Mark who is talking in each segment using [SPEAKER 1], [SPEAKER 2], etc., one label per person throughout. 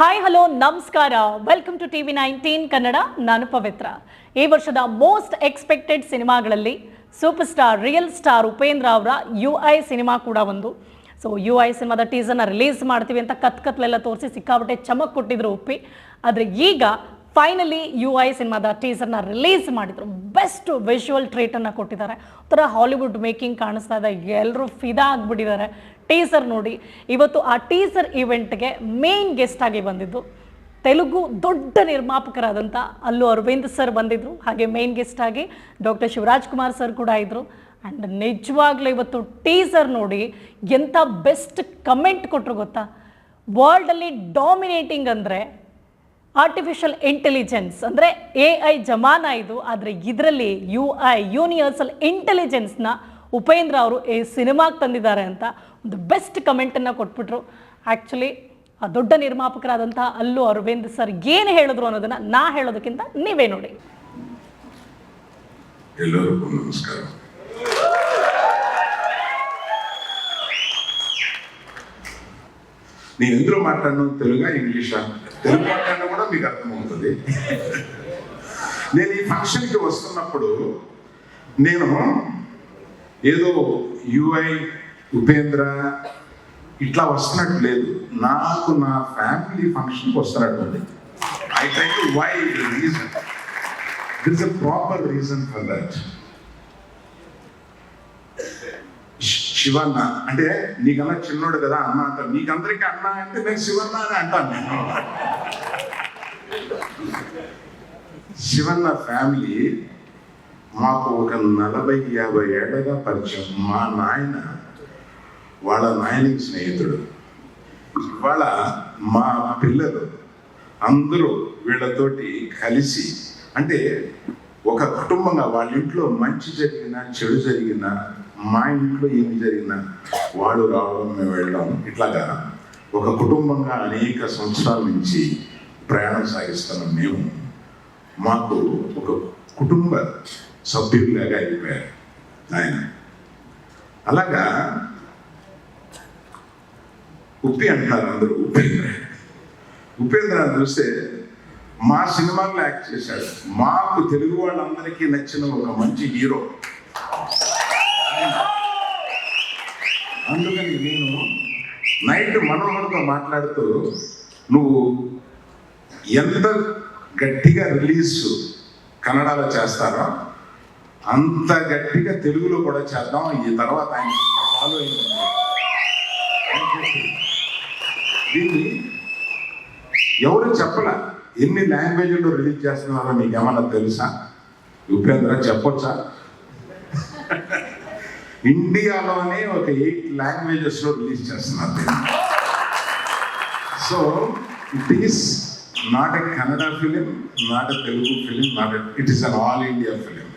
[SPEAKER 1] Hi hello ನಮಸ್ಕಾರ welcome to TV nineteen Kannada ನಾನು ಪವಿತ್ರ ಈ ವರ್ಷದ ಮೋಸ್ಟ್ ಎಕ್ಸ್ಪೆಕ್ಟೆಡ್ ಸಿನಿಮಾಗಳಲ್ಲಿ super star real star Upendra ಅವರ ಯು ಐ ಸಿನಿಮಾ ಕೂಡ ಒಂದು. ಸೊ ಯು ಐ ಸಿನಿಮಾದ ಟೀಸರ್ನ ರಿಲೀಸ್ ಮಾಡ್ತೀವಿ ಅಂತ ಕತ್ ಕತ್ಲೆಲ್ಲ ತೋರಿಸಿ ಸಿಕ್ಕಾಬಟ್ಟೆ ಚಮಕ್ ಕೊಟ್ಟಿದ್ರು ಉಪ್ಪಿ. ಆದರೆ ಈಗ ಫೈನಲಿ ಯು ಐ ಸಿನಿಮಾದ ಟೀಸರ್ನ ರಿಲೀಸ್ ಮಾಡಿದ್ರು. ಬೆಸ್ಟ್ ವಿಷುವಲ್ ಟ್ರೀಟನ್ನು ಕೊಟ್ಟಿದ್ದಾರೆ. ಒಂಥರ ಹಾಲಿವುಡ್ ಮೇಕಿಂಗ್ ಕಾಣಿಸ್ತಾ ಇದೆ. ಎಲ್ಲರೂ ಫಿದಾ ಆಗಿಬಿಟ್ಟಿದ್ದಾರೆ. ಟೀಸರ್ ನೋಡಿ. ಇವತ್ತು ಆ ಟೀಸರ್ ಈವೆಂಟ್ಗೆ ಮೇನ್ ಗೆಸ್ಟ್ ಆಗಿ ಬಂದಿದ್ದು ತೆಲುಗು ದೊಡ್ಡ ನಿರ್ಮಾಪಕರಾದಂಥ ಅಲ್ಲು ಅರವಿಂದ್ ಸರ್ ಬಂದಿದ್ದರು ಹಾಗೆ ಮೇನ್ ಗೆಸ್ಟ್ ಆಗಿ ಡಾಕ್ಟರ್ ಶಿವರಾಜ್ ಕುಮಾರ್ ಸರ್ ಕೂಡ ಇದ್ದರು ಆ್ಯಂಡ್ ನಿಜವಾಗ್ಲೂ ಇವತ್ತು ಟೀಸರ್ ನೋಡಿ ಎಂಥ ಬೆಸ್ಟ್ ಕಮೆಂಟ್ ಕೊಟ್ಟರು ಗೊತ್ತಾ? ವರ್ಲ್ಡಲ್ಲಿ ಡಾಮಿನೇಟಿಂಗ್ ಅಂದರೆ ಆರ್ಟಿಫಿಷಿಯಲ್ ಇಂಟೆಲಿಜೆನ್ಸ್ ಅಂದರೆ ಎ ಐ ಜಮಾನ ಇದು ಆದರೆ ಇದರಲ್ಲಿ ಯು ಐ ಯೂನಿವರ್ಸಲ್ ಇಂಟೆಲಿಜೆನ್ಸ್ನ ಉಪೇಂದ್ರ ಅವರು ಈ ಸಿನಿಮಾಗೆ ತಂದಿದ್ದಾರೆ ಅಂತ. ಒಂದು ಬೆಸ್ಟ್ ಕಮೆಂಟನ್ನು ಕೊಟ್ಬಿಟ್ರು ಆ್ಯಕ್ಚುಲಿ ಆ ದೊಡ್ಡ ನಿರ್ಮಾಪಕರಾದಂಥ ಅಲ್ಲು ಅರವಿಂದ್ ಸರ್ ಏನು ಹೇಳಿದ್ರು ಅನ್ನೋದನ್ನು ನಾ ಹೇಳೋದಕ್ಕಿಂತ ನೀವೇ ನೋಡಿ
[SPEAKER 2] ಎಲ್ಲರಿಗೂ ನಮಸ್ಕಾರ నేను ఎందులో మాట్లాడను తెలుగా ఇంగ్లీషా తెలుగు మాట్లాడినా కూడా మీకు అర్థమవుతుంది నేను ఈ ఫంక్షన్కి వస్తున్నప్పుడు నేను ఏదో యుఐ ఉపేంద్ర ఇట్లా వస్తున్నట్టు లేదు. నాకు నా ఫ్యామిలీ ఫంక్షన్కి వస్తున్నట్టు ఉంది. I try to why reason there is a proper reason for that Shivanna అంటే నీకన్నా చిన్నోడు కదా అన్న అంటారు. నీకందరికీ అన్న అంటే నేను శివన్న అని అంటాను నేను. శివన్న ఫ్యామిలీ మాకు ఒక నలభై యాభై ఏళ్ళగా పరిచయం. మా నాయన వాళ్ళ నాయనికి స్నేహితుడు. ఇవాళ మా పిల్లలు అందరూ వీళ్ళతోటి కలిసి అంటే ఒక కుటుంబంగా వాళ్ళ ఇంట్లో మంచి జరిగినా చెడు జరిగినా మా ఇంట్లో ఏమి జరిగినా వాళ్ళు రావడం మేము వెళ్ళడం ఇట్లాగా ఒక కుటుంబంగా అనేక సంవత్సరాల నుంచి ప్రయాణం సాగిస్తున్నాం మేము. మాకు ఒక కుటుంబ సభ్యుడిలాగా అయిపోయారు ఆయన. అలాగా ఉప్పి అంటున్నారు అందరూ. ఉపేంద్ర ఉపేంద్ర చూస్తే మా సినిమాల్లో యాక్ట్ చేశాడు. మాకు తెలుగు వాళ్ళందరికీ నచ్చిన ఒక మంచి హీరో. అందుకని నేను నైట్ మనోహర్తో మాట్లాడుతూ నువ్వు ఎంత గట్టిగా రిలీజ్ కన్నడలో చేస్తారో అంత గట్టిగా తెలుగులో కూడా చేద్దాం. ఈ తర్వాత ఆయన ఫాలో అయింది. దీన్ని ఎవరు చెప్పలే? ఎన్ని లాంగ్వేజ్లో రిలీజ్ చేస్తున్నారో మీకు ఏమన్నా తెలుసా? ఉపేంద్ర చెప్పొచ్చా? ఇండియాలోనే ఒక ఎయిట్ లాంగ్వేజెస్లో రిలీజ్ చేస్తున్నారు. So it is not a Kannada film not a Telugu film not it is an all India film.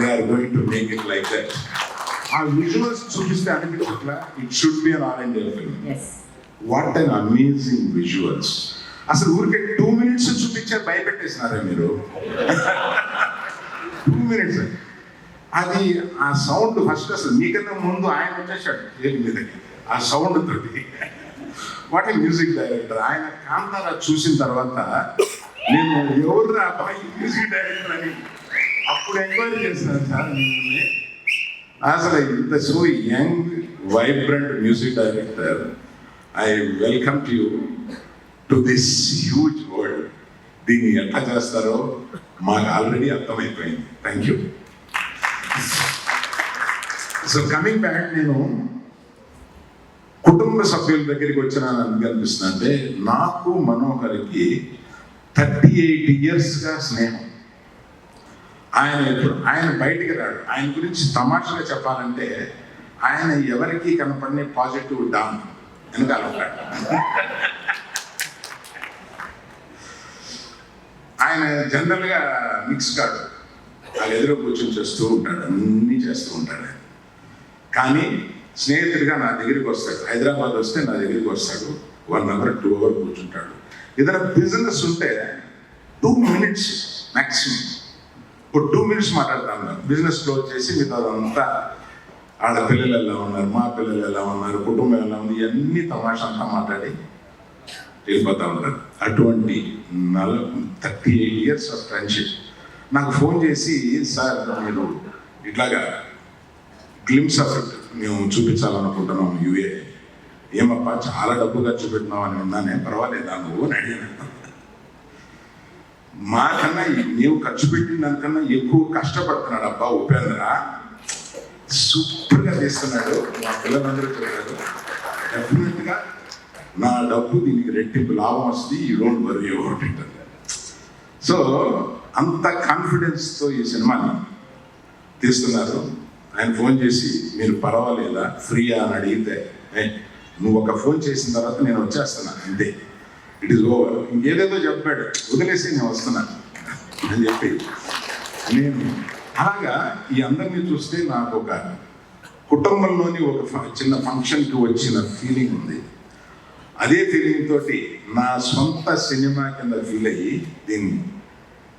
[SPEAKER 2] They are going to make it like that. ఆ విజువల్స్ చూపిస్తే అనిపించట్లా? It should be an all India
[SPEAKER 3] film.
[SPEAKER 2] What an amazing visuals అసలు ఊరికే two minutes చూపించే భయపెట్టేసినారా మీరు? Two minutes అది ఆ sound first అసలు మీకన్నా ముందు ఆయన వచ్చేసాడు ఏది మీదకి. ఆ సౌండ్ తోటి. వాట్ మ్యూజిక్ డైరెక్టర్ ఆయన కాంతారా చూసిన తర్వాత నేను ఎవరు అబ్బాయి మ్యూజిక్ డైరెక్టర్ అని అప్పుడు ఎంక్వైరీ చేస్తాను సార్ అసలు ఇంత so young vibrant music director I welcome to you to this huge world దీన్ని ఎట్లా చేస్తారో మాకు ఆల్రెడీ అర్థమైపోయింది. Thank you so coming back నేను కుటుంబ సభ్యుల దగ్గరికి వచ్చిన అనిపిస్తుంది అంటే నాకు మనోహర్కి థర్టీ ఎయిట్ ఇయర్స్గా స్నేహం. ఆయన ఎప్పుడు ఆయన బయటికి రాడు. ఆయన గురించి తమాషగా చెప్పాలంటే ఆయన ఎవరికి కనపడిన పాజిటివ్ డాన్ వెనకాల ఉంటాడు. ఆయన జనరల్గా మిక్స్ కాడు వాళ్ళు ఎదురు కూర్చొని చేస్తూ ఉంటాడు. అన్నీ చేస్తూ ఉంటాడు కానీ స్నేహితుడిగా నా దగ్గరికి వస్తాడు. హైదరాబాద్ వస్తే నా దగ్గరికి వస్తాడు. వన్ అవర్ టూ అవర్ కూర్చుంటాడు. ఏదైనా బిజినెస్ ఉంటే టూ మినిట్స్ మ్యాక్సిమం ఇప్పుడు టూ మినిట్స్ మాట్లాడతాను. బిజినెస్ క్లోజ్ చేసి మిగతా అదంతా పిల్లలు ఎలా ఉన్నారు మా పిల్లలు ఎలా ఉన్నారు కుటుంబం ఎలా ఉంది ఇవన్నీ తమాషంతా అంతా మాట్లాడి వెళ్ళిపోతా ఉంటారు అటువంటి నల thirty eight years of friendship. నాకు ఫోన్ చేసి సార్ మీరు ఇట్లాగా గ్లిమ్స్ ఆఫ్ ఇట్ మేము చూపించాలనుకుంటున్నాం యూఏ. ఏమప్పా చాలా డబ్బు ఖర్చు పెట్టినావు అని పర్వాలేదు పర్వాలేదా నువ్వు? అని అడిగాను. మాకన్నా నీవు ఖర్చు పెట్టిన దానికన్నా ఎక్కువ కష్టపడుతున్నాడు అబ్బా ఉపేంద్ర. సూపర్గా చేస్తున్నాడు మా పిల్లలందరూ చెప్పారు డెఫినెట్గా నా డబ్బు దీనికి రెట్టింపు లాభం వస్తుంది ఈ don't worry about it so అంత కాన్ఫిడెన్స్తో ఈ సినిమాని తీస్తున్నారు. ఆయన ఫోన్ చేసి మీరు పర్వాలేదా? ఫ్రీయా? అని అడిగితే నువ్వు ఒక ఫోన్ చేసిన తర్వాత నేను వచ్చేస్తున్నాను అంతే. ఇట్ ఈస్ ఓవర్ ఇంకేదేదో చెప్పాడు వదిలేసి నేను వస్తున్నాను అని చెప్పి నేను అలాగా ఈ అందరినీ చూస్తే నాకు ఒక కుటుంబంలోని ఒక చిన్న ఫంక్షన్కి వచ్చిన ఫీలింగ్ ఉంది. అదే ఫీలింగ్ తోటి నా సొంత సినిమా కింద ఫీల్ అయ్యి దీన్ని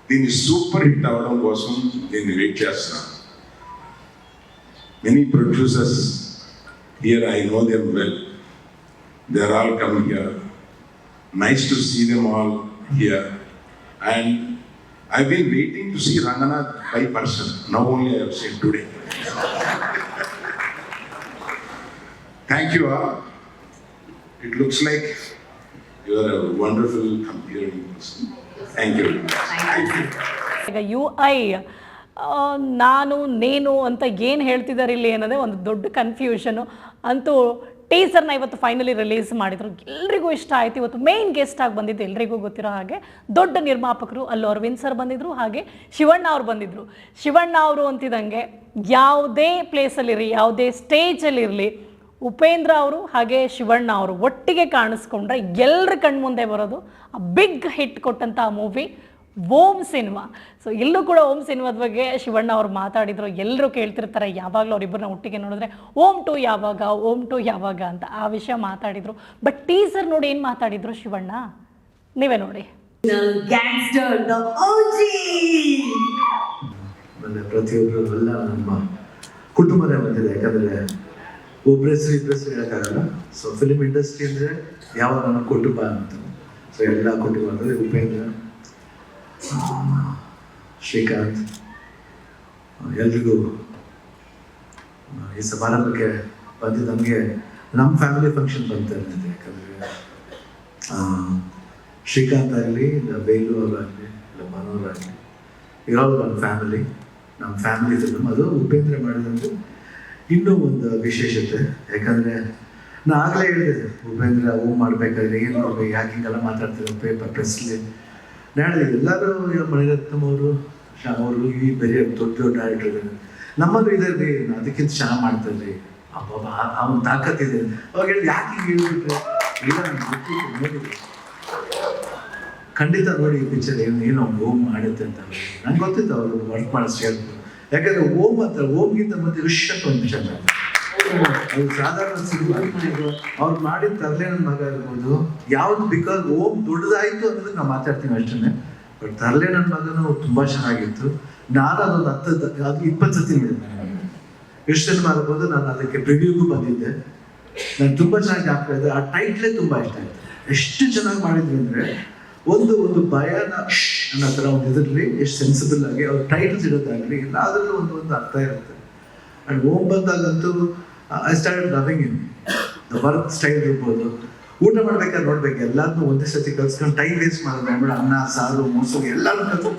[SPEAKER 2] దీన్ని సూపర్ హిట్ అవ్వడం కోసం దీన్ని వెయిట్ చేస్తున్నాను. Many producers here I know them well they are all come here nice to see them all here and I've been waiting to see Ranganath by person. Now only I have seen today. Thank you all. It looks like you are a wonderful comparing person. Thank you. Thank
[SPEAKER 1] you. U I ನಾನು ನೇನು ಅಂತ ಏನು ಹೇಳ್ತಿದ್ದಾರೆ ಇಲ್ಲಿ ಏನಂದರೆ ಒಂದು ದೊಡ್ಡ confusion ಅಂತೂ ಟೀಸರ್ನ ಇವತ್ತು ಫೈನಲಿ ರಿಲೀಸ್ ಮಾಡಿದರು. ಎಲ್ರಿಗೂ ಇಷ್ಟ ಆಯಿತು. ಇವತ್ತು ಮೇನ್ ಗೆಸ್ಟ್ ಆಗಿ ಬಂದಿದ್ದು ಎಲ್ರಿಗೂ ಗೊತ್ತಿರೋ ಹಾಗೆ ದೊಡ್ಡ ನಿರ್ಮಾಪಕರು ಅಲ್ಲೂ ಅರವಿಂದ್ ಸರ್ ಬಂದಿದ್ರು, ಹಾಗೆ ಶಿವಣ್ಣ ಅವರು ಬಂದಿದ್ದರು ಶಿವಣ್ಣ ಅವರು ಅಂತಿದ್ದಂಗೆ ಯಾವುದೇ ಪ್ಲೇಸಲ್ಲಿರಲಿ ಯಾವುದೇ ಸ್ಟೇಜಲ್ಲಿರಲಿ ಉಪೇಂದ್ರ ಅವರು ಹಾಗೆ ಶಿವಣ್ಣ ಅವರು ಒಟ್ಟಿಗೆ ಕಾಣಿಸ್ಕೊಂಡ್ರೆ ಎಲ್ಲರ ಕಣ್ಮುಂದೆ ಬರೋದು ಬಿಗ್ ಹಿಟ್ ಕೊಟ್ಟಂಥ ಮೂವಿ ಓಂ ಸಿನಿಮಾ ಸೊ ಇಲ್ಲೂ ಕೂಡ ಓಂ ಸಿನಿಮಾದ ಬಗ್ಗೆ ಶಿವಣ್ಣ ಅವ್ರು ಮಾತಾಡಿದ್ರು. ಎಲ್ಲರೂ ಕೇಳ್ತಿರ್ತಾರೆ ಯಾವಾಗಲೂ ಅವರಿಬ್ಬರನ್ನ ಒಟ್ಟಿಗೆ ನೋಡಿದ್ರೆ ಓಂ ಟು ಯಾವಾಗ ಓಂ ಟು ಯಾವಾಗ ಅಂತ ಆ ವಿಷಯ ಮಾತಾಡಿದ್ರು. ಬಟ್ ಟೀಸರ್ ನೋಡಿ ಏನು ಮಾತಾಡಿದ್ರು ಶಿವಣ್ಣ? ನೀವೇ ನೋಡಿ.
[SPEAKER 4] ಪ್ರತಿಯೊಬ್ಬರು ಎಲ್ಲ ನಮ್ಮ ಕುಟುಂಬನೇ ಬಂದಿದೆ ಯಾಕಂದ್ರೆ ಒಬ್ಬರ ಹೆಸರು ಇಬ್ಬರ ಹೆಸರು ಹೇಳೋಕ್ಕಾಗಲ್ಲ. ಸೊ ಫಿಲಿಮ್ ಇಂಡಸ್ಟ್ರಿ ಅಂದರೆ ಯಾವಾಗ ನಮ್ಮ ಕುಟುಂಬ ಅಂತ. ಸೊ ಎಲ್ಲ ಕುಟುಂಬ ಅಂದರೆ ಉಪೇಂದ್ರ ಶ್ರೀಕಾಂತ್ ಎಲ್ರಿಗೂ ಈ ಸಮಾರಂಭಕ್ಕೆ ಬಂದು ನಮಗೆ ನಮ್ಮ ಫ್ಯಾಮಿಲಿ ಫಂಕ್ಷನ್ ಬಂತ ಇರ್ತದೆ ಯಾಕಂದರೆ ಶ್ರೀಕಾಂತ್ ಆಗಲಿ, ಇಲ್ಲ ಬೇಲು ಅವರಾಗಲಿ, ಇಲ್ಲ ಮನೋರ್ ಆಗಲಿ ಇರೋದು ನಮ್ಮ ಫ್ಯಾಮಿಲಿ ನಮ್ಮ ಫ್ಯಾಮಿಲಿ ಅದು ಉಪೇಂದ್ರ ಮಾಡಿದಂತೆ ಇನ್ನೂ ಒಂದು ವಿಶೇಷತೆ. ಯಾಕಂದರೆ, ನಾನು ಆಗಲೇ ಹೇಳಿದೆ, ಉಪೇಂದ್ರ ಹೂ ಮಾಡಬೇಕಾದ್ರೆ ಏನು ಮಾಡ್ಬೇಕು, ಯಾಕೆ ಹಿಂಗೆಲ್ಲ ಮಾತಾಡ್ತಿರೋ ಪೇಪರ್ ಪ್ರೆಸ್ಲಿ ನಾಳೆ ಎಲ್ಲರೂ ಮಣಿರತ್ನಂ ಅವರು ಈ ಬೇರೆ ದೊಡ್ಡ ದೊಡ್ಡ ಡೈರೆಕ್ಟರ್ ನಮ್ಮದು ಇದೆ ರೀ, ಅದಕ್ಕಿಂತ ಚೆನ್ನಾಗಿ ಮಾಡ್ತಾರೆ ಅಬ್ಬಬ್ಬ, ಅವ್ನ ತಾಕತ್ತಿದೆ ಅವಾಗ ಹೇಳಿ, ಯಾಕೆ ಹೇಳ್ಬಿಟ್ರೆ? ಇಲ್ಲ ಖಂಡಿತ ನೋಡಿ ಈ ಪಿಕ್ಚರ್ ಏನು, ಏನೋ ಓಮ್ ಮಾಡುತ್ತೆ ಅಂತ ನಂಗೆ ಗೊತ್ತಿತ್ತು ಅವರು ವರ್ಕ್ ಮಾಡಿಸಿ ಹೇಳ್ಬೋದು ಯಾಕಂದ್ರೆ ಓಮ್ ಅಂತ ಓಮ್ಗಿಂತ ಮತ್ತೆ ವಿಶ್ವಕ್ಕೆ ಒಂದು ಪಿಕ್ಚರ್ ಅದು ಸಾಧಾರಣ ಸಿನಿಮಾ ಅವ್ರು ಮಾಡಿದ ತರಲೆ ನನ್ನ ಮಗ ಇರ್ಬೋದು. ಯಾವ್ದು ಬಿಕಾಸ್ ಓಮ್ ದೊಡ್ಡದಾಯ್ತು ಅನ್ನೋದಕ್ಕೆ ನಾವು ಮಾತಾಡ್ತೀನಿ ಅಷ್ಟೇ ಬಟ್ ತರಲೆ ನನ್ನ ಮಗನು ತುಂಬಾ ಚೆನ್ನಾಗಿತ್ತು. ನಾನು ಅದೊಂದು ಹತ್ತು ಅದು ಇಪ್ಪತ್ತು ಸತಿ ಎಷ್ಟು ಸಿನಿಮಾ ಇರ್ಬೋದು ನಾನು ಅದಕ್ಕೆ ಪ್ರಿವ್ಯೂಗೂ ಬಂದಿದ್ದೆ. ನಾನು ತುಂಬಾ ಚೆನ್ನಾಗಿ ಜ್ಞಾಪಕ ಇದೆ. ಆ ಟೈಟ್ಲೇ ತುಂಬಾ ಇಷ್ಟ ಆಯ್ತು. ಎಷ್ಟು ಚೆನ್ನಾಗಿ ಮಾಡಿದ್ವಿ ಅಂದ್ರೆ ಒಂದು ಒಂದು ಭಯನ ಅನ್ನೋ ಥರ ಒಂದು ಇದರಲ್ಲಿ ಎಷ್ಟು ಸೆನ್ಸಿಬಲ್ ಆಗಿ, ಅವ್ರ ಟೈಟಲ್ಸ್ ಇಡೋದಾಗ್ಲಿ, ಎಲ್ಲಾದ್ರಲ್ಲೂ ಒಂದು ಒಂದು ಅರ್ಥ ಇರುತ್ತೆ. ಅಂಡ್ ಓಮ್ ಬಂದಾಗಂತೂ I start loving in the work style ಇರ್ಬೋದು. ಊಟ ಮಾಡ್ಬೇಕಾದ್ರೆ ನೋಡ್ಬೇಕು ಎಲ್ಲಾದ್ನೂ ಒಂದೇ ಸತಿ ಕಲ್ಸ್ಕೊಂಡು ಟೈಮ್ ವೇಸ್ಟ್ ಮಾಡೋದು ಬೇಡ. ಅನ್ನ ಸಾರು ಮೊಸರು ಎಲ್ಲಾನು ಕಲ್ತು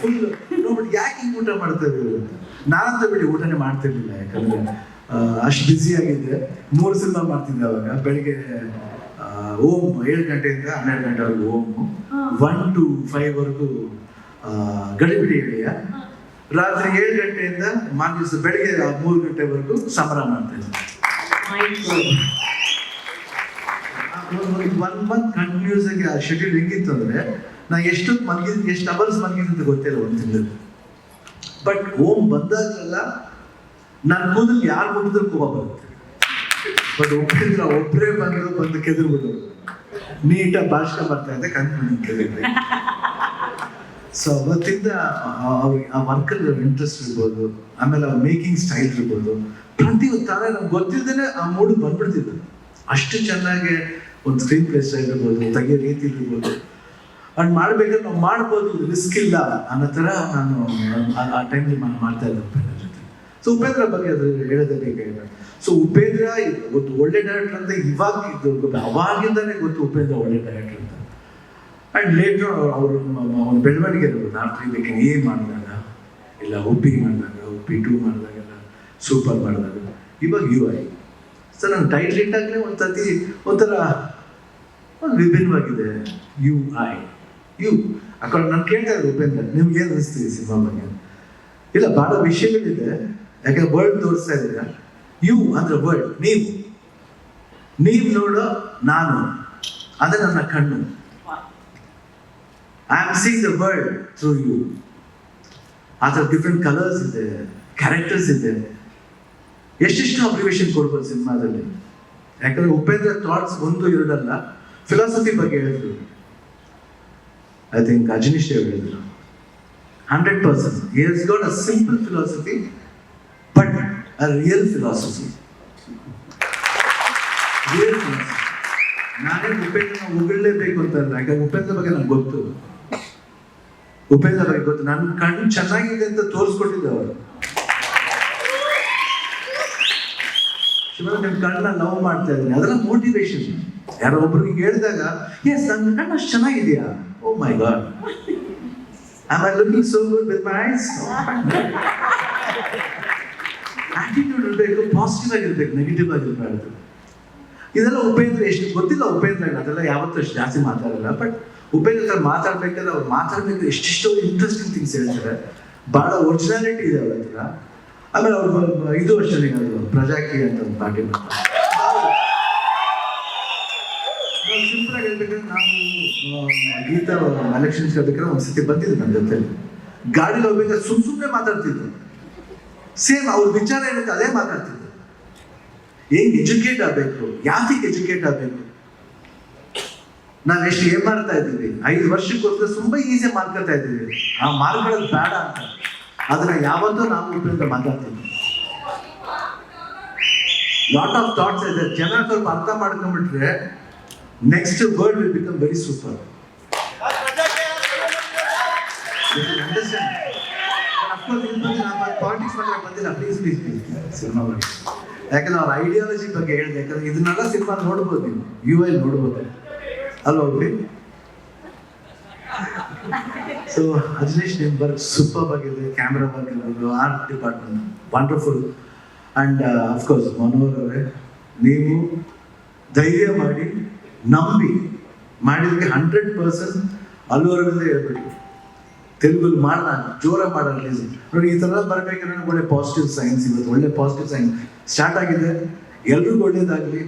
[SPEAKER 4] ಫುಲ್ ನೋಡ್ಬಿಟ್ಟು ಯಾಕೆ ಹಿಂಗೆ ಊಟ ಮಾಡ್ತಾ ಇದ್ದೀವಿ ಅಂತ. ನಾನಂತ ಬಿಡಿ ಊಟನೇ ಮಾಡ್ತಿರ್ಲಿಲ್ಲ ಯಾಕಂದ್ರೆ ಅಷ್ಟು ಬ್ಯುಸಿ ಆಗಿದ್ದೆ ಮೂರು ಸಿನಿಮಾ ಮಾಡ್ತಿದ್ದೆ ಅವಾಗ. ಬೆಳಿಗ್ಗೆ ಓಮ್ ಏಳು ಗಂಟೆಯಿಂದ ಹನ್ನೆರಡು ಗಂಟೆವರೆಗೂ ಓಮು. ಒನ್ ಟು ಫೈವ್ವರೆಗೂ ಗಡಿಬಿಡಿ ಹೇಳಿಯ ರಾತ್ರಿ ಏಳು ಗಂಟೆಯಿಂದ ದಿವಸ ಬೆಳಿಗ್ಗೆ ಮೂರು ಗಂಟೆವರೆಗೂ ಸಮರ ಮಾಡ್ತಾ ಇದ್ದೆ ಒನ್ ಮಂತ್ ಕಂಟಿನ್ಯೂಸ್ ಆಗಿ ಆ ಶೆಡ್ಯೂಲ್ ಹೆಂಗಿತ್ತು ಅಂದ್ರೆ, ನಾ ಎಷ್ಟು ಮಲಗಿದ್, ಎಷ್ಟು ಅವರ್ಸ್ ಮಲಗಿದ್ ಅಂತ ಗೊತ್ತಿಲ್ಲ ಒಂದು ತಿಂಗಳು ಬಟ್ ಓಮ್ ಬಂದಾಗಲೆಲ್ಲ ನನ್ನ ಕೂದಲು ಯಾರು ಬಂದ್ರು ಕೋಪ ಬರುತ್ತೆ. ಬಟ್ ಉಪೇಂದ್ರ ಒಬ್ಬರೇ ಬಂದು ಬಂದು ಕೆದರ್ಬಿಡು ನೀಟಾಗಿ ಭಾಷಣ ಬರ್ತಾ ಇದ್ದೆ, ಕಣ್ಣು ಸೊ ಅವತ್ತಿಂದ ಆ- ವರ್ಕಲ್ಲಿ ಇಂಟ್ರೆಸ್ಟ್ ಇರ್ಬೋದು, ಆಮೇಲೆ ಅವ್ರ ಮೇಕಿಂಗ್ ಸ್ಟೈಲ್ ಇರ್ಬೋದು. ಪ್ರತಿ ತರ ನಮ್ಗೆ ಗೊತ್ತಿಲ್ಲದೇ ಆ ಮೂಡ್ ಬಂದ್ಬಿಡ್ತಿದ್ರು ಅಷ್ಟು ಚೆನ್ನಾಗಿ ಒಂದು ಸ್ಕ್ರೀನ್ ಪ್ಲೇ ಸ್ಟೈಲ್ ಇರ್ಬೋದು ತೆಗಿಯೋ ರೀತಿ ಇರ್ಬೋದು. ಅಂಡ್ ಮಾಡ್ಬೇಕಾದ್ರೆ ನಾವು ಮಾಡ್ಬೋದು ರಿಸ್ಕ್ ಇಲ್ಲ ಅನ್ನೋ ಥರ ನಾನು, ಆ- ಆ ನಾನು ಮಾಡ್ತಾ ಇದ್ದೆ ಉಪೇಂದ್ರ ಜೊತೆ. ಸೊ ಉಪೇಂದ್ರ ಬಗ್ಗೆ ಅದು ಹೇಳೋದೇ ಬೇಕಾಗಿಲ್ಲ ಸೊ ಉಪೇಂದ್ರ, ಗೊತ್ತು ಒಳ್ಳೆ ಡೈರೆಕ್ಟರ್ ಅಂತ ಇವಾಗ ಇದು. ಅವಾಗಿಂದಾನೇ ಗೊತ್ತು ಉಪೇಂದ್ರ ಒಳ್ಳೆ ಡೈರೆಕ್ಟರ್ ಅಂತ. ಆ್ಯಂಡ್ ಲೇಟರ್ ಅವರು ಅವ್ನ ಬೆಳವಣಿಗೆ ನಾರ್ತ್ ಬೇಕಿಂಗ್ ಏ ಮಾಡಿದಾಗ, ಇಲ್ಲ ಒಪ್ಪಿ ಮಾಡಿದಾಗ, ಉಪ್ಪಿ ಟೂ ಮಾಡಿದಾಗೆಲ್ಲ ಸೂಪರ್ ಮಾಡಿದಾಗ, ಇವಾಗ ಯು ಐ ಸರ್ ನಾನು ಟೈಟ್ಲ್ ಇಟ್ಟಾಗಲೇ ಒಂದು ಒಂಥರ ಒಂದು ವಿಭಿನ್ನವಾಗಿದೆ. ಯು ಐ ಯು ಅಕೌಂಟ್ ನಾನು ಕೇಳ್ತಾ ಇದ್ದೆ ಉಪೇಂದ್ರ, ನಿಮ್ಗೆ ಏನು ಅನಿಸ್ತೀವಿ ಸಿನಿಮಾ ಬಗ್ಗೆ ಇಲ್ಲ, ಭಾಳ ವಿಷಯಗಳಿದೆ ಯಾಕೆ ವರ್ಲ್ಡ್ ತೋರಿಸ್ತಾ ಇದ್ದೀರಾ ಯು ಅಂದ್ರೆ ವರ್ಲ್ಡ್ ನೀವು. ನೀವು ನೋಡೋ ನಾನು ಅದೇ ನನ್ನ ಕಣ್ಣು. I am seeing the world through U I ಥರ ಡಿಫ್ರೆಂಟ್ ಕಲರ್ಸ್ ಇದೆ ಕ್ಯಾರೆಕ್ಟರ್ಸ್ ಇದೆ ಎಷ್ಟೆಷ್ಟು ಅಬ್ರಿವೇಶನ್ ಕೊಡ್ಬೋದು ಸಿನಿಮಾದಲ್ಲಿ. ಯಾಕಂದ್ರೆ ಉಪೇಂದ್ರ ಥಾಟ್ಸ್ ಒಂದು, ಎರಡಲ್ಲ ಫಿಲಾಸಫಿ ಬಗ್ಗೆ ಹೇಳಿದ್ರು. ಐ ಥಿಂಕ್ ಅಜನೀಶ್ ಹೇಳಿದ್ರು. Hundred percent has got a simple philosophy but a real philosophy real philosophy ನಾನೇ ಉಪೇಂದ್ರನ ಉಗುಳಲೇಬೇಕು ಅಂತ ಯಾಕಂದ್ರೆ ಉಪೇಂದ್ರ ಬಗ್ಗೆ ನಂಗೆ ಗೊತ್ತು. ಉಪೇಂದ್ರ ಅವ್ರಿಗೆ ಗೊತ್ತು. ನನ್ನ ಕಣ್ಣು ಚೆನ್ನಾಗಿದೆ ಅಂತ ತೋರಿಸ್ಕೊಟ್ಟಿದ್ದೆ ಅವರು. ಶಿವ ನಿಮ್ ಕಣ್ಣ ಲವ್ ಮಾಡ್ತಾ ಇದ್ದೀನಿ. ಅದೆಲ್ಲ ಮೋಟಿವೇಶನ್ ಯಾರೋ ಒಬ್ರಿಗೆ ಹೇಳಿದಾಗ ಎಸ್ ನನ್ನ ಕಣ್ಣು ಅಷ್ಟು ಚೆನ್ನಾಗಿದೆಯಾ? ಓ my god I I looking so good with my eyes attitude ಇರಬೇಕು ಪಾಸಿಟಿವ್ ಆಗಿರ್ಬೇಕು ನೆಗೆಟಿವ್ ಆಗಿರ್ಬಾರ್ದು. ಇದೆಲ್ಲ ಉಪೇಂದ್ರ ಎಷ್ಟು ಗೊತ್ತಿಲ್ಲ ಉಪೇಂದ್ರ ಅದೆಲ್ಲ ಯಾವತ್ತೂ ಅಷ್ಟು ಜಾಸ್ತಿ ಮಾತಾಡಲ್ಲ ಬಟ್ ಉಪೇಂದ್ರ ಸರ್ ಮಾತಾಡ್ಬೇಕಾದ್ರೆ ಅವ್ರು ಮಾತಾಡ್ಬೇಕಾದ್ರೆ ಎಷ್ಟೆಷ್ಟೋ ಇಂಟ್ರೆಸ್ಟಿಂಗ್ ಥಿಂಗ್ಸ್ ಹೇಳ್ತಾರೆ. ಬಹಳ ಒರಿಜಿನಾಲಿಟಿ ಇದೆ ಅವ್ರ ಹತ್ರ. ಆಮೇಲೆ ಅವ್ರು ಇದು ಅಷ್ಟೇ ಪ್ರಜಾಕಿ ಅಂತ ಒಂದು ಪಾರ್ಟಿ ಮಾಡ್ತಾರೆ. ಸಿಂಪಲ್ ಆಗಿ ಹೇಳ್ಬೇಕಂದ್ರೆ ನಾವು ಗೀತಾ ಎಲೆಕ್ಷನ್ಸ್ ಹೇಳ್ಬೇಕಾದ್ರೆ ಒಂದು ಸತಿ ಬಂದಿದ್ದು ನನ್ನ ಜೊತೆಲಿ. ಗಾಡಿಲಿ ಹೋಗ್ಬೇಕಾದ್ರೆ ಸುಮ್ ಸುಮ್ಮನೆ ಮಾತಾಡ್ತಿದ್ರು. ಸೇಮ್ ಅವ್ರ ವಿಚಾರ ಏನಂತ ಅದೇ ಮಾತಾಡ್ತಿದ್ರು. ಹೆಂಗ್ ಎಜುಕೇಟ್ ಆಗಬೇಕು? ಯಾತಿಗೆ ಎಜುಕೇಟ್ ಆಗಬೇಕು? ನಾವ್ ಎಷ್ಟು ಏನ್ ಮಾಡ್ತಾ ಇದ್ದೀವಿ? ಐದು ವರ್ಷಕ್ಕೋಸ್ಕರ ತುಂಬಾ ಈಸಿ ಮಾಡ್ಕೊಳ್ತಾ ಇದ್ದೀವಿ. ಆ ಮಾರ್ಕ್ಗಳಲ್ಲಿ ಬೇಡ ಅಂತ. ಅದನ್ನ ಯಾವತ್ತೂ ನಾವು ಉಪಯೋಗ ಮಾತಾಡ್ತೀವಿ ಲಾಟ್ ಆಫ್ ಥಾಟ್ಸ್ ಇದೆ. ಜನ ಸ್ವಲ್ಪ ಅರ್ಥ ಮಾಡ್ಕೊಂಡ್ಬಿಟ್ರೆ next world will become very super ಯಾಕಂದ್ರೆ ಅವ್ರ ಐಡಿಯಾಲಜಿ ಬಗ್ಗೆ ಹೇಳಿದೆ. ಯಾಕಂದ್ರೆ ಇದನ್ನೆಲ್ಲ ಸಿನಿಮಾ ನೋಡ್ಬೋದು ನೀವು. ಯು ಐ ನೋಡ್ಬೋದು. ಅಲ್ವಾ ಸೊ ಅಜನೇಶ್ ನಿಮ್ ವರ್ಕ್ ಸೂಪರ್ ಆಗಿದೆ ಕ್ಯಾಮ್ರಾ ವರ್ಕ್ ಇರ್ಬೋದು art department wonderful and of course Manohar ಅವರೇ, ನೀವು ಧೈರ್ಯ ಮಾಡಿ, ನಂಬಿ ಮಾಡಿದಕ್ಕೆ ಹಂಡ್ರೆಡ್ ಪರ್ಸೆಂಟ್ ಅಲ್ಲಿವರೆಗೂ ಹೇಳ್ಬಿಟ್ಟು ತೆಲುಗಲ್ಲಿ ಮಾಡೋಣ ಜೋರ ಮಾಡೋಣ ರಿಲೀಸ್ ನೋಡಿ, ಈ ಥರ ಬರಬೇಕಾದ್ರೆ ಒಳ್ಳೆ ಪಾಸಿಟಿವ್ ಸೈನ್ಸ್ ಇವತ್ತು, ಒಳ್ಳೆ ಪಾಸಿಟಿವ್ ಸೈನ್ಸ್ ಸ್ಟಾರ್ಟ್ ಆಗಿದೆ. ಎಲ್ರಿಗೂ ಒಳ್ಳೇದಾಗಲಿ.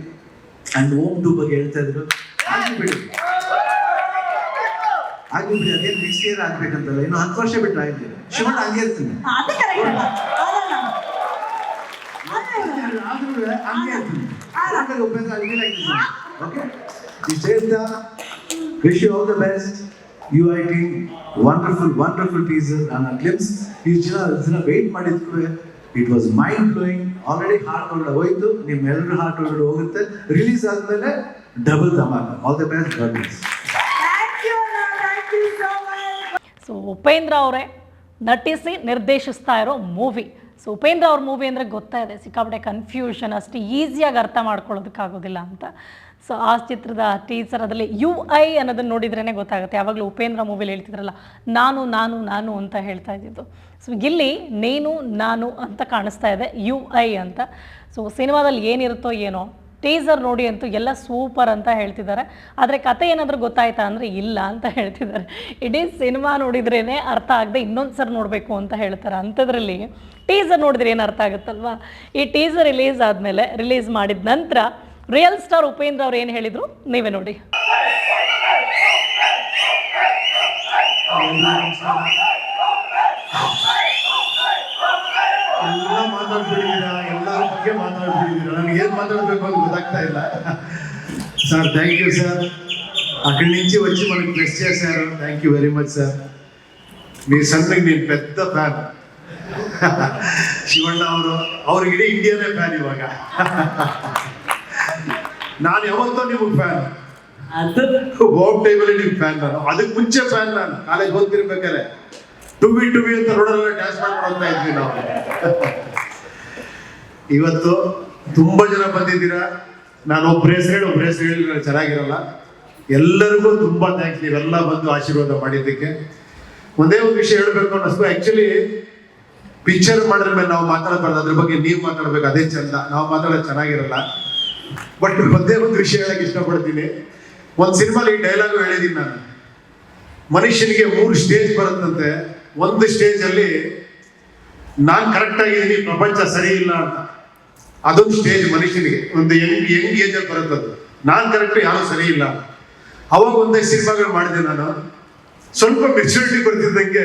[SPEAKER 4] ಆ್ಯಂಡ್ ಓಮ್ ಟು ಬಗ್ಗೆ ಹೇಳ್ತಾ ಇದ್ರು. ಆಗ್ಬಿಡಿ ಆಗ್ಬಿಡಿ ಅದೇನು ನೆಕ್ಸ್ಟ್ ಇಯರ್ ಆಗ್ಬೇಕಂತಲ್ಲ ಇನ್ನು ಹತ್ತು ವರ್ಷ ಬಿಟ್ಟು ಆಯ್ತು. ಶಿವಣ್ಣ ಹಂಗೆ ಇರ್ತೀನಿ.
[SPEAKER 3] ಅದು
[SPEAKER 4] wish you all the best U I wonderful wonderful ನನ್ನ ಕ್ಲಿಪ್ಸ್ ಜನ ದಿನ wait ಮಾಡಿದ್ಕು it was mind blowing already heart ಹೋಯ್ತು ನಿಮ್ಮೆಲ್ಲರೂ ಹಾರ್ಟ್ ಒಳಗಡೆ ಹೋಗುತ್ತೆ ರಿಲೀಸ್ ಆದ್ಮೇಲೆ double dhamaka all the best
[SPEAKER 3] god bless thank you so much
[SPEAKER 1] so Upendra ಅವರೇ ನಟಿಸಿ ನಿರ್ದೇಶಿಸ್ತಾ ಇರೋ ಮೂವಿ ಸೊ ಉಪೇಂದ್ರ ಅವ್ರ ಮೂವಿ ಅಂದರೆ ಗೊತ್ತಾ ಇದೆ? ಸಿಕ್ಕಾಪಟ್ಟೆ ಕನ್ಫ್ಯೂಷನ್ ಅಷ್ಟು ಈಸಿಯಾಗಿ ಅರ್ಥ ಮಾಡ್ಕೊಳ್ಳೋದಕ್ಕಾಗೋದಿಲ್ಲ ಅಂತ. ಸೊ ಆ ಚಿತ್ರದ ಟೀಚರದಲ್ಲಿ ಯು ಐ ಅನ್ನೋದನ್ನು ನೋಡಿದ್ರೇ ಗೊತ್ತಾಗುತ್ತೆ. ಯಾವಾಗಲೂ ಉಪೇಂದ್ರ ಮೂವಿಲಿ ಹೇಳ್ತಿದ್ರಲ್ಲ ನಾನು ನಾನು ನಾನು ಅಂತ ಹೇಳ್ತಾ ಇದ್ದಿದ್ದು. ಸೊ ಇಲ್ಲಿ ನೇನು ನಾನು ಅಂತ ಕಾಣಿಸ್ತಾ ಇದೆ ಯು ಐ ಅಂತ. ಸೊ ಸಿನಿಮಾದಲ್ಲಿ ಏನಿರುತ್ತೋ ಏನೋ ಟೀಸರ್ ನೋಡಿ ಅಂತೂ ಎಲ್ಲ ಸೂಪರ್ ಅಂತ ಹೇಳ್ತಿದ್ದಾರೆ. ಆದರೆ ಕತೆ ಏನಾದರೂ ಗೊತ್ತಾಯ್ತಾ ಅಂದರೆ ಇಲ್ಲ ಅಂತ ಹೇಳ್ತಿದ್ದಾರೆ. ಇಡೀ ಸಿನಿಮಾ ನೋಡಿದ್ರೇ ಅರ್ಥ ಆಗದೆ ಇನ್ನೊಂದು ಸರ್ ನೋಡಬೇಕು ಅಂತ ಹೇಳ್ತಾರೆ. ಅಂಥದ್ರಲ್ಲಿ ಟೀಸರ್ ನೋಡಿದ್ರೆ ಏನು ಅರ್ಥ ಆಗುತ್ತಲ್ವಾ? ಈ ಟೀಸರ್ ರಿಲೀಸ್ ಆದಮೇಲೆ ರಿಲೀಸ್ ಮಾಡಿದ ನಂತರ ರಿಯಲ್ ಸ್ಟಾರ್ ಉಪೇಂದ್ರ ಅವ್ರು ಏನು ಹೇಳಿದರು? ನೀವೇ ನೋಡಿ.
[SPEAKER 5] ಬಗ್ಗೆ ನನಗೆ ಏನು ಮಾತಾಡಬೇಕು ಅಂತ ಗೊತ್ತಾಗ್ತಾ ಇಲ್ಲ. ಸರ್ ಥ್ಯಾಂಕ್ ಯು ಸರ್ అక్కడి నుంచి వచ్చి మనకు ప్రెస్ చేశారు thank you very much sir మీ సన్కి నేను పెద్ద ಫ್ಯಾನ್ ಶಿವಣ್ಣ ಅವರು ಅವ್ರಿಗೆ ಇಡೀ ಇಂಡಿಯಾನೇ ಫ್ಯಾನ್ ಇವಾಗ. ನಾನು ಯಾವತ್ತೋ ನಿಮಗೆ ಫ್ಯಾನ್ ಹೋಮ್ ಟೈಮಲ್ಲಿ ನಿಮ್ಗೆ ಫ್ಯಾನ್ ನಾನು. ಅದಕ್ಕೆ ಮುಂಚೆ ಫ್ಯಾನ್ ನಾನು. ಕಾಲೇಜ್ ಓದ್ತಿರ್ಬೇಕಾದ್ರೆ. ಟು ಬಿ ಟು ಬಿ ಅಂತ ರೋಡಲ್ಲ ಡ್ಯಾನ್ಸ್ ಮಾಡ್ಕೊಂಡು ಹೋಗ್ತಾ ಇದ್ವಿ ನಾವು. ಇವತ್ತು ತುಂಬಾ ಜನ ಬಂದಿದ್ದೀರಾ? ನಾನು ಒಬ್ಬರ ಹೆಸರು ಹೇಳಿ ಒಬ್ಬರ ಹೆಸರು ಹೇಳಿ ನಾನು ಚೆನ್ನಾಗಿರಲ್ಲ. ಎಲ್ಲರಿಗೂ ತುಂಬಾ ಥ್ಯಾಂಕ್ಸ್ ನೀವೆಲ್ಲ ಬಂದು ಆಶೀರ್ವಾದ ಮಾಡಿದ್ದಕ್ಕೆ. ಒಂದೇ ಒಂದು ವಿಷಯ ಹೇಳ್ಬೇಕು ಅನ್ನಿಸ್ತು ಆಕ್ಚುಲಿ ಪಿಕ್ಚರ್ ಮಾಡಿದ್ರ ಮೇಲೆ ನಾವು ಮಾತಾಡಬಾರ್ದು. ಅದ್ರ ಬಗ್ಗೆ ನೀವು ಮಾತಾಡ್ಬೇಕು. ಅದೇ ಚಂದ. ನಾವು ಮಾತಾಡೋದು ಚೆನ್ನಾಗಿರಲ್ಲ. ಬಟ್ ಒಂದೇ ಒಂದು ವಿಷಯ ಹೇಳಕ್ ಇಷ್ಟಪಡ್ತೀನಿ. ಒಂದು ಸಿನಿಮಾಲಿ ಈ ಡೈಲಾಗ್ ಹೇಳಿದೀನಿ ನಾನು. ಮನುಷ್ಯನಿಗೆ ಮೂರು ಸ್ಟೇಜ್ ಬರುತ್ತಂತೆ. ಒಂದು ಸ್ಟೇಜ್ ಅಲ್ಲಿ, ನಾನ್ ಕರೆಕ್ಟ್ ಆಗಿದ್ದೀನಿ, ಪ್ರಪಂಚ ಸರಿ ಇಲ್ಲ ಅಂತ. ಅದೊಂದು ಸ್ಟೇಜ್ ಮನುಷ್ಯನಿಗೆ. ಒಂದು ಯಂಗ್ ಯಂಗ್ ಏಜ್ ಅಲ್ಲಿ ಬರುತ್ತದು ನಾನ್ ಕರೆಕ್ಟ್ ಯಾರು ಸರಿ ಇಲ್ಲ. ಅವಾಗ ಒಂದೇ ಸಿನಿಮಾಗಳು ಮಾಡಿದೆ ನಾನು. ಸ್ವಲ್ಪ ಮೆಚುರಿಟಿ ಬರ್ತಿದ್ದಂಗೆ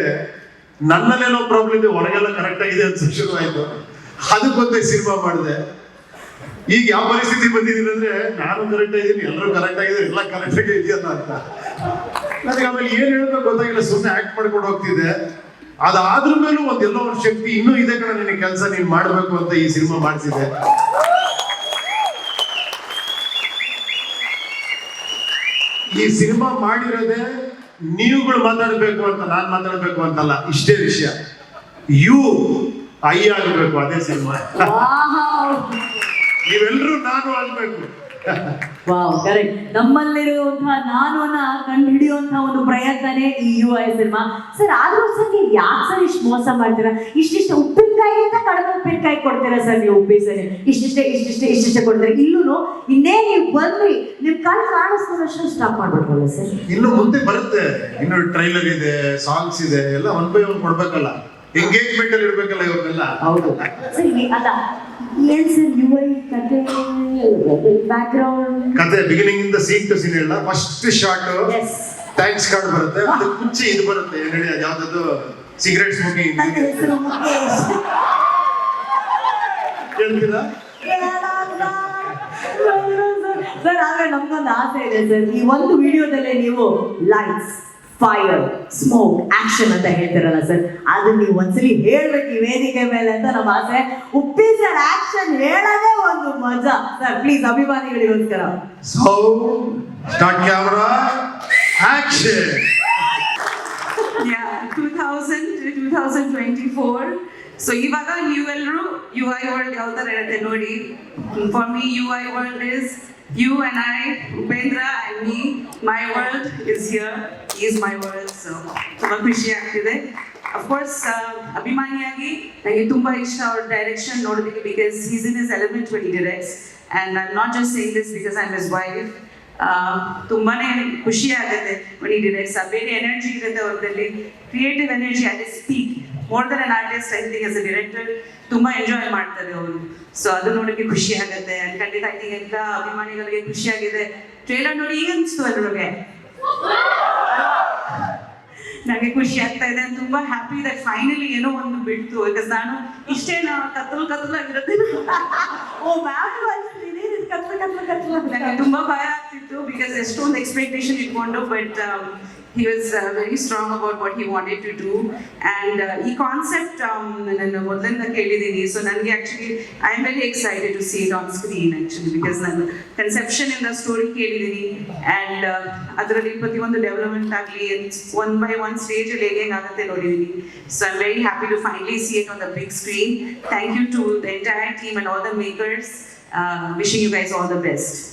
[SPEAKER 5] ನನ್ನಲ್ಲೇನೋ ಪ್ರಾಬ್ಲಮ್ ಇದೆ, ಹೊರಗೆಲ್ಲ ಕರೆಕ್ಟ್ ಆಗಿದೆ ಅಂತ ಶುರು ಆಯ್ತು ಅದಕ್ಕೊಂದೇ ಸಿನಿಮಾ ಮಾಡಿದೆ. ಈಗ ಯಾವ ಪರಿಸ್ಥಿತಿ ಬಂದಿದ್ದೀನಿ ಅಂದ್ರೆ, ನಾನು ಕರೆಕ್ಟ್ ಆಗಿದ್ದೀನಿ, ಎಲ್ಲರೂ ಕರೆಕ್ಟ್ ಆಗಿದ್ದಾರೆ, ಎಲ್ಲ ಕರೆಕ್ಟ್ ಆಗಿ ಇದೆಯಲ್ಲ ಅಂತ. ನನಗೆ ಆಮೇಲೆ ಏನ್ ಹೇಳ್ಬೇಕು ಗೊತ್ತಾಗಿಲ್ಲ ಸುಮ್ಮನೆ ಆಕ್ಟ್ ಮಾಡ್ಕೊಂಡು ಹೋಗ್ತಿದ್ದೆ. ಅದಾದ್ರ ಮೇಲೂ ಒಂದ್ ಎಲ್ಲೋ ಒಂದು ಶಕ್ತಿ ಇನ್ನೂ ಇದೆ ಕಣ ನಿನ್ನ ಕೆಲಸ ನೀನ್ ಮಾಡ್ಬೇಕು ಅಂತ ಈ ಸಿನಿಮಾ ಮಾಡಿಸಿದೆ ಈ ಸಿನಿಮಾ ಮಾಡಿರೋದೇ ನೀವುಗಳು ಮಾತಾಡ್ಬೇಕು ಅಂತ ನಾನ್ ಮಾತಾಡ್ಬೇಕು ಅಂತಲ್ಲ ಇಷ್ಟೇ ವಿಷಯ. ಯು ಐ ಆಗ್ಬೇಕು ಅದೇ ಸಿನಿಮಾ. ನೀವೆಲ್ಲರೂ ನಾನು ಆಗ್ಬೇಕು.
[SPEAKER 3] ವಾವ್ ಕರೆಕ್ಟ್ ನಮ್ಮಲ್ಲಿರುವಂತಹ ನಾನು ಅನ್ನ ಕಂಡು ಹಿಡಿಯುವಂತಹ ಒಂದು ಪ್ರಯತ್ನನೇ ಈ ಯುವ ಸಿನಿಮಾ. ಸರ್ ಆದ್ರೂ ಸರ್ ನೀವು ಯಾಕೆ ಸರ್ ಇಷ್ಟು ಮೋಸ ಮಾಡ್ತೀರಾ? ಇಷ್ಟಿಷ್ಟು ಉಪ್ಪಿನಕಾಯಿ ಅಂತ ಕಡಿಮೆ ಉಪ್ಪಿನಕಾಯಿ ಕೊಡ್ತೀರಾ ಸರ್ ನೀವು ಉಪ್ಪಿಸರಿ ಇಷ್ಟಿಷ್ಟೇ ಇಷ್ಟಿಷ್ಟೇ ಇಷ್ಟಿಷ್ಟೇ ಕೊಡ್ತೀರಾ? ಇಲ್ಲೂ ಇನ್ನೇ ನೀವು ಬಂದ್ರಿ ನಿಮ್ ಕಣ್ ಕಾಣಿಸ್ತಿರೋಷ್ಟು ಸ್ಟಾಪ್ ಮಾಡ್ಬೇಕಲ್ಲ ಸರ್
[SPEAKER 5] ಇನ್ನು ಮುಂದೆ ಬರುತ್ತೆ. ಇನ್ನು ಟ್ರೈಲರ್ ಇದೆ ಸಾಂಗ್ಸ್ ಇದೆ ಎಲ್ಲ ಒನ್ ಬೈ ಒನ್ ಕೊಡ್ಬೇಕಲ್ಲ. ಎಂಗೇಜ್ಮೆಂಟ್ ಅಲ್ಲಿ ಇರ್ಬೇಕಲ್ಲ ಇವ್ರನ್ನೆಲ್ಲ.
[SPEAKER 3] ಹೌದು. ಸರಿ ಅಲ್ಲ ಏನ್ ಸರ್ ಯು ಐ ಕತೆ
[SPEAKER 5] ಬಿಗಿನಿಂಗ್ ಇಂದ ಸೀನ್ ಟು ಸೀನ್ ಇಲ್ಲ first short
[SPEAKER 3] S
[SPEAKER 5] thanks card ಬರುತ್ತೆ ಮತ್ತೆ ಮುಂಚೆ ಇದು ಬರುತ್ತೆ ಏನ್ ಹೇಳಿ ಅದು ಯಾವ್ದದು ಸಿಗರೇಟ್ ಸ್ಮೋಕಿಂಗ್ ಕೇಳ್ತೀರಾ
[SPEAKER 3] ಸರ್. ಆದ್ರೆ ನಮ್ಗೊಂದು ಆಸೆ ಇದೆ ಸರ್ ಈ ಒಂದು ವಿಡಿಯೋದಲ್ಲೇ ನೀವು ಲೈಟ್ಸ್ ಫೈರ್ ಸ್ಮೋಕ್ ಆಕ್ಷನ್ ಅಂತ ಹೇಳ್ತಿರಲ್ಲ ಸರ್ ಅದನ್ನ ನೀವು ಒಂದ್ಸಲಿ ಹೇಳ್ಬೇಕು ಈ ವೇದಿಕೆ ಮೇಲೆ ಅಂತ ನಮ್ಮ ಆಸೆ. ಉಪ್ಪಿ ಸರ್ ಆಕ್ಷನ್ ಹೇಳೋದೇ ಒಂದು ಮಜಾ. Sir please ಅಭಿಮಾನಿಗಳಿಗೋಸ್ಕರ.
[SPEAKER 5] So start camera action
[SPEAKER 6] Yeah, 2000 to 2024. So ಇವಾಗ ನೀವೆಲ್ಲರೂ ಯು ಐ ವರ್ಲ್ಡ್ ಯಾವ ಥರ ಇರುತ್ತೆ ನೋಡಿ. For me U I world is U and I Upendra and me my world is here is my world, so ತುಂಬ ಖುಷಿ ಆಗ್ತಿದೆ. Of course ಅಭಿಮಾನಿಯಾಗಿ ನನಗೆ ತುಂಬ ಇಷ್ಟ ಅವ್ರ ಡೈರೆಕ್ಷನ್ ನೋಡೋದಕ್ಕೆ because he's in is element will directs and I not just saying this because I is wife ತುಂಬಾನೇ ಖುಷಿ ಆಗುತ್ತೆ when ಈ ಡಿರೆಕ್ಟ್ಸ್ ಬೇರೆ ಎನರ್ಜಿ ಇರುತ್ತೆ ಅವ್ರದಲ್ಲಿ ಕ್ರಿಯೇಟಿವ್ ಎನರ್ಜಿ ಅದೇ speak more than an artist I think as a director ತುಂಬಾ enjoy ಮಾಡ್ತಾರೆ ಅವರು. ಸೊ ಅದು ನೋಡೋಕೆ ಖುಷಿ ಆಗುತ್ತೆ. ಅಂಡ್ ಖಂಡಿತ ಐ ಥಿಂಕ್ ಎಲ್ಲ ಅಭಿಮಾನಿಗಳಿಗೆ ಖುಷಿಯಾಗಿದೆ ಟ್ರೇಲರ್ ನೋಡಿ ಈಗ ಅನಿಸ್ತು ಅದ್ರೊಳಗೆ? ನನಗೆ ಖುಷಿ ಆಗ್ತಾ ಇದೆ. ತುಂಬಾ ಹ್ಯಾಪಿ ಇದೆ. ಫೈನಲಿ ಏನೋ ಒಂದು ಬಿಡ್ತು. ಯಾಕಂದ್ರೆ ನಾನು ಇಷ್ಟೇ ನಾನು ಕತ್ತಲು ಕತ್ತಲಾಗಿರುತ್ತೆ
[SPEAKER 3] ಓ ಮ್ಯಾಮ್ ಕತ್ಲ ಕತ್ಲ ಕತ್ಲ
[SPEAKER 6] ನನಗೆ ತುಂಬಾ ಭಯ ಆಗ್ತಿತ್ತು ಬಿಕಾಸ್ ಎಷ್ಟೊಂದು ಎಕ್ಸ್ಪೆಕ್ಟೇಷನ್ ಇಟ್ಕೊಂಡು but he was very strong about what he wanted to do and ಈ ಕಾನ್ಸೆಪ್ಟ್ ನಾನು ಮೊದಲಿಂದ ಕೇಳಿದ್ದೀನಿ. ಸೊ ನನಗೆ actually I am very excited to see it on screen actually because ನಾನು ಕನ್ಸೆಪ್ಷನ್ ಇಂದ ಸ್ಟೋರಿ ಕೇಳಿದ್ದೀನಿ. ಆ್ಯಂಡ್ ಅದರಲ್ಲಿ ಪ್ರತಿಯೊಂದು ಡೆವಲಪ್ಮೆಂಟ್ ಆಗಲಿ ಒನ್ ಬೈ ಒನ್ ಸ್ಟೇಜಲ್ಲಿ ಹೇಗೆ ಆಗುತ್ತೆ ನೋಡಿದ್ದೀನಿ. So I am very happy to finally see it on the big screen thank you to the entire team and all the makers Uh, wishing you guys all the best.